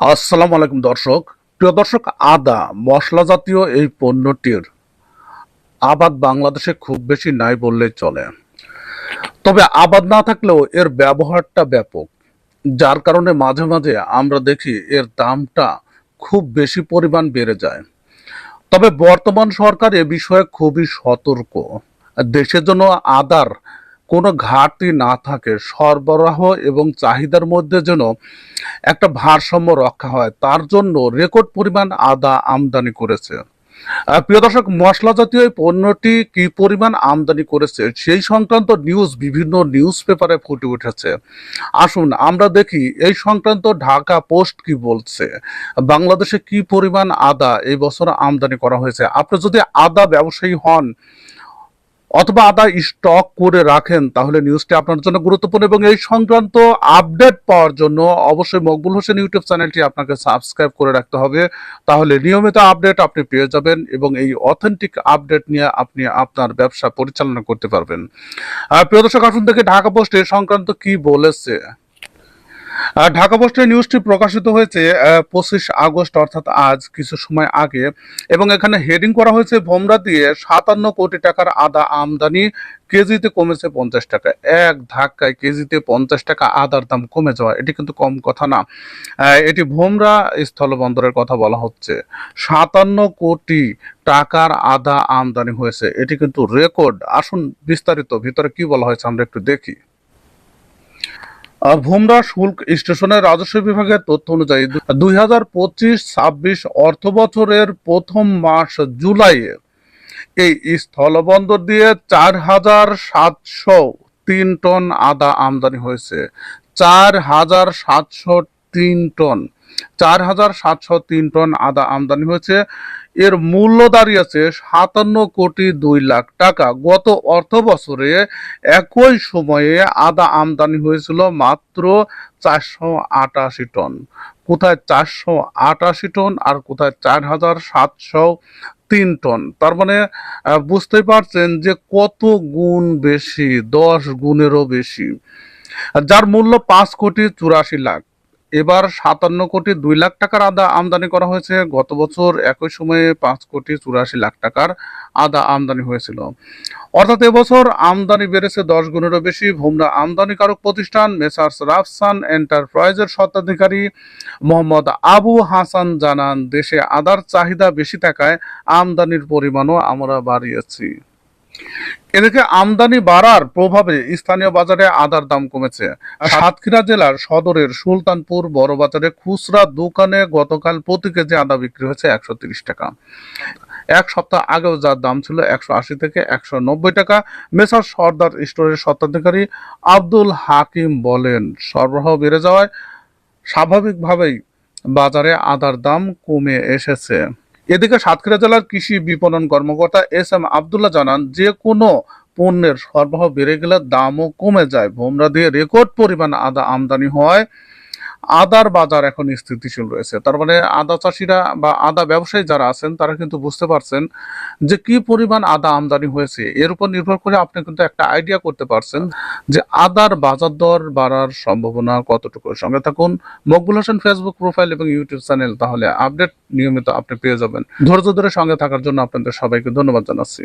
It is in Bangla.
আসসালামু আলাইকুম দর্শক। প্রিয় দর্শক, আদা মশলা জাতীয় এই পণ্যটির আবাদ বাংলাদেশে খুব বেশি নাই বললেই চলে। তবে আবাদ না থাকলেও এর ব্যবহারটা ব্যাপক। যার কারণে মাঝে মাঝে আমরা দেখি এর দামটা খুব বেশি পরিমাণ বেড়ে যায়। তবে বর্তমান সরকার এ বিষয়ে খুবই সতর্ক। দেশের জন্য আদার কোনো ঘাটতি না থাকে, সরবরাহ এবং চাহিদার মধ্যে যেন একটা ভারসাম্য রক্ষা হয়, তার জন্য রেকর্ড পরিমাণ আদা আমদানি করেছে। প্রিয় দর্শক, মশলা জাতীয় পণ্যটি কি পরিমাণ আমদানি করেছে, সেই সংক্রান্ত নিউজ বিভিন্ন নিউজ পেপারে ফুটে উঠেছে। আসুন আমরা দেখি, এই সংক্রান্ত ঢাকা পোস্ট কি বলছে? বাংলাদেশে কি পরিমাণ আদা এই বছর আমদানি করা হয়েছে? আপনি যদি আদা ব্যবসায়ী হন অথবা আদা স্টক করে রাখেন, তাহলে নিউজটি আপনার জন্য গুরুত্বপূর্ণ এবং এই সংক্রান্ত আপডেট পাওয়ার জন্য অবশ্যই মকবুল হোসেন ইউটিউব চ্যানেলটি আপনাকে সাবস্ক্রাইব করে রাখতে হবে। তাহলে নিয়মিত আপডেট আপনি পেয়ে যাবেন এবং এই অথেন্টিক আপডেট নিয়ে আপনি আপনার ব্যবসা পরিচালনা করতে পারবেন। প্রিয় দর্শক, আসুন থেকে ঢাকা পোস্ট এ সংক্রান্ত কি বলেছে। ঢাকা পোস্টের নিউজটি প্রকাশিত হয়েছে পঁচিশ আগস্ট, অর্থাৎ আজ কিছু সময় আগে। এবং এখানে হেডিং করা হয়েছে, ভোমরা দিয়ে সাতান্ন কোটি টাকার আদা আমদানি, কেজিতে কমেছে পঞ্চাশ টাকা। এক ধাক্কায় কেজিতে পঞ্চাশ টাকা আদার দাম কমে যাওয়া, এটি কিন্তু কম কথা না। এটি ভোমরা স্থলবন্দরের কথা বলা হচ্ছে। সাতান্ন কোটি টাকার আদা আমদানি হয়েছে, এটি কিন্তু রেকর্ড আসুন বিস্তারিত, ভিতরে কি বলা হয়েছে, আমরা একটু দেখি। ভোমরা শুল্ক স্টেশনের রাজস্ব বিভাগের তথ্য অনুযায়ী দুই হাজার পঁচিশ ছাব্বিশ অর্থ বছরের প্রথম মাস জুলাই এই স্থলবন্দর দিয়ে চার হাজার সাতশো তিন টন আদা আমদানি হয়েছে। চার হাজার সাতশো তিন টন। চার হাজার সাতশো তিন টন আদা আমদানি হয়েছে। এর মূল্য দাঁড়িয়েছে সাতান্ন কোটি দুই লাখ টাকা। গত অর্থ বছরে একই সময়ে আদা আমদানি হয়েছিল মাত্র চারশো আটাশি টন। কোথায় চারশো আটাশি টন আর কোথায় চার হাজার সাতশো তিন টন? তার মানে আহ, বুঝতেই পারছেন যে কত গুণ বেশি দশ গুণেরও বেশি। যার মূল্য পাঁচ কোটি চুরাশি লাখ। এবার সাতান্ন কোটি দুই লাখ টাকার আদা আমদানি করা হয়েছে। গত বছর একই সময়ে পাঁচ কোটি চুরাশি লাখ টাকার আদা আমদানি হয়েছিল। অর্থাৎ এবছর আমদানি বেড়েছে দশ গুণেরও বেশি। ভোমরা আমদানিকারক প্রতিষ্ঠান মেসার্স রাফসান এন্টারপ্রাইজের স্বত্বাধিকারী মোহাম্মদ আবু হাসান জানান, দেশে আদার চাহিদা বেশি থাকায় আমদানির পরিমাণও আমরা বাড়িয়েছি। এদিকে আমদানি বাড়ার প্রভাবে স্থানীয় বাজারে আদার দাম কমেছে। সাতক্ষীরা জেলার সদরের সুলতানপুর বড় বাজারে খুচরা দোকানে গতকাল প্রতি কেজি আদা বিক্রি হয়েছে একশো টাকা। এক সপ্তাহ আগেও যার দাম ছিল একশো আশি থেকে একশো নব্বই টাকা, মেসার সর্দার স্টোরের স্বত্বাধিকারী আব্দুল হাকিম বলেন, সরবরাহ বেড়ে যাওয়ায় স্বাভাবিকভাবেই বাজারে আদার দাম কমে এসেছে। এদিকে সাতক্ষীরা জেলার কৃষি বিপণন কর্মকর্তা এস এম আবদুল্লাহ জানান, যে কোনো পণ্যের সরবরাহ বেড়ে গেলে দামও কমে যায়। ভোমরা দিয়ে রেকর্ড পরিমাণ আদা আমদানি হয়। আদার বাজার এখন স্থিতিশীল রয়েছে। তার মানে আদা চাষিরা বা আদা ব্যবসায়ী যারা আছেন, তারা কিন্তু বুঝতে পারছেন যে কি পরিমাণ আদা আমদানি হয়েছে। এর উপর নির্ভর করে আপনি কিন্তু একটা আইডিয়া করতে পারছেন যে আদার বাজার দর বাড়ার সম্ভাবনা কতটুকু। সঙ্গে থাকুন, মকবুল হোসেন ফেসবুক প্রোফাইল এবং ইউটিউব চ্যানেল তাহলে আপডেট নিয়মিত আপনি পেয়ে যাবেন। ধৈর্য ধরে সঙ্গে থাকার জন্য আপনাদের সবাইকে ধন্যবাদ জানাচ্ছি।